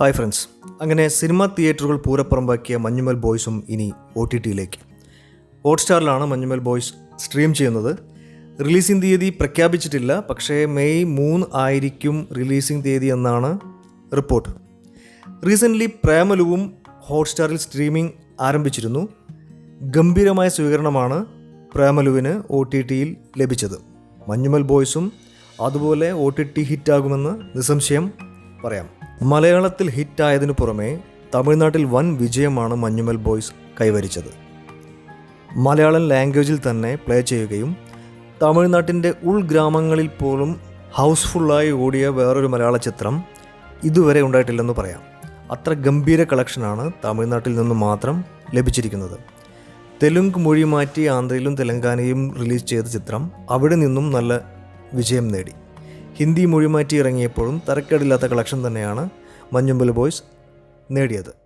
Hi friends. അങ്ങനെ cinema തിയേറ്ററുകൾ പൂരപ്പുറമ്പാക്കിയ മഞ്ഞുമൽ ബോയ്സും ഇനി ഒ ടി ടിയിലേക്ക്. ഹോട്ട്സ്റ്റാറിലാണ് മഞ്ഞുമൽ ബോയ്സ് സ്ട്രീം ചെയ്യുന്നത്. റിലീസിംഗ് തീയതി പ്രഖ്യാപിച്ചിട്ടില്ല പക്ഷേ മെയ് മൂന്ന് ആയിരിക്കും റിലീസിംഗ് തീയതി എന്നാണ് റിപ്പോർട്ട്. റീസെന്റ്ലി പ്രേമലുവും ഹോട്ട്സ്റ്റാറിൽ സ്ട്രീമിംഗ് ആരംഭിച്ചിരുന്നു. ഗംഭീരമായ സ്വീകരണമാണ് പ്രേമലുവിന് ഒ ടി ടിയിൽ ലഭിച്ചത്. മഞ്ഞുമൽ ബോയ്സും അതുപോലെ ഒ ടി ടി ഹിറ്റാകുമെന്ന് നിസ്സംശയം പറയാം. മലയാളത്തിൽ ഹിറ്റായതിനു പുറമെ തമിഴ്നാട്ടിൽ വൻ വിജയമാണ് മഞ്ഞുമൽ ബോയ്സ് കൈവരിച്ചത്. മലയാളം ലാംഗ്വേജിൽ തന്നെ പ്ലേ ചെയ്യുകയും തമിഴ്നാട്ടിന്റെ ഉൾഗ്രാമങ്ങളിൽ പോലും ഹൗസ്ഫുള്ളായി ഓടിയ വേറൊരു മലയാള ചിത്രം ഇതുവരെ ഉണ്ടായിട്ടില്ലെന്ന് പറയാം. അത്ര ഗംഭീര കളക്ഷനാണ് തമിഴ്നാട്ടിൽ നിന്ന് മാത്രം ലഭിച്ചിരിക്കുന്നത്. തെലുങ്ക് മൊഴി മാറ്റി ആന്ധ്രയിലും തെലങ്കാനയും റിലീസ് ചെയ്ത ചിത്രം അവിടെ നിന്നും നല്ല വിജയം നേടി. ഹിന്ദി മൊഴിമാറ്റി ഇറങ്ങിയപ്പോഴും തരക്കേടില്ലാത്ത കളക്ഷൻ തന്നെയാണ് മഞ്ഞുമ്പൽ ബോയ്സ് നേടിയത്.